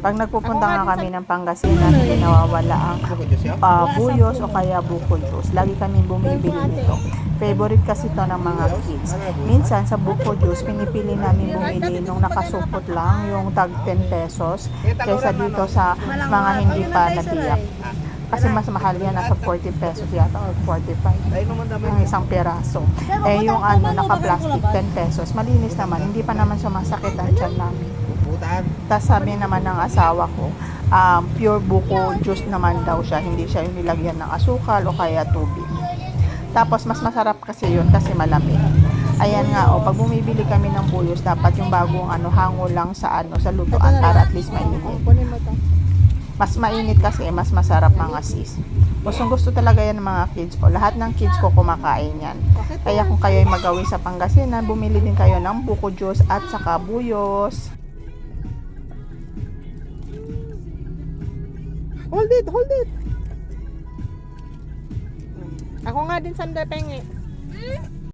Pag nagpupunta nga kami ng Pangasinan, hindi nawawala ang ah, buyos o kaya bukol juice. Lagi kami bumibili nito. Favorite kasi to ng mga kids. Minsan sa buko juice, pinipili namin bumili nung nakasupot lang, yung tag 10 pesos, kaysa dito sa mga hindi pa natiyak. Kasi mas mahal yan, nasa 40 pesos yata or 45 ang isang peraso. Eh yung ano, naka-plastic 10 pesos, malinis naman, hindi pa naman sumasakit ang tiyan namin. Tapos sabi naman ng asawa ko, um, pure buko juice naman daw siya, hindi siya yung nilagyan ng asukal o kaya tubig. Tapos mas masarap kasi yun kasi malamig. Ayan nga, oh, pag bumibili kami ng buyos, dapat yung bagong ano, hango lang sa ano, sa lutuan para at least mainit. Mas mainit kasi, mas masarap mga sis. Gustong gusto talaga yan ng mga kids ko. Lahat ng kids ko kumakain yan. Kaya kung kayo ay magawi sa Pangasinan, bumili din kayo ng buko juice at saka buyos. Hold it, hold it. Ako nga din sanda pengi.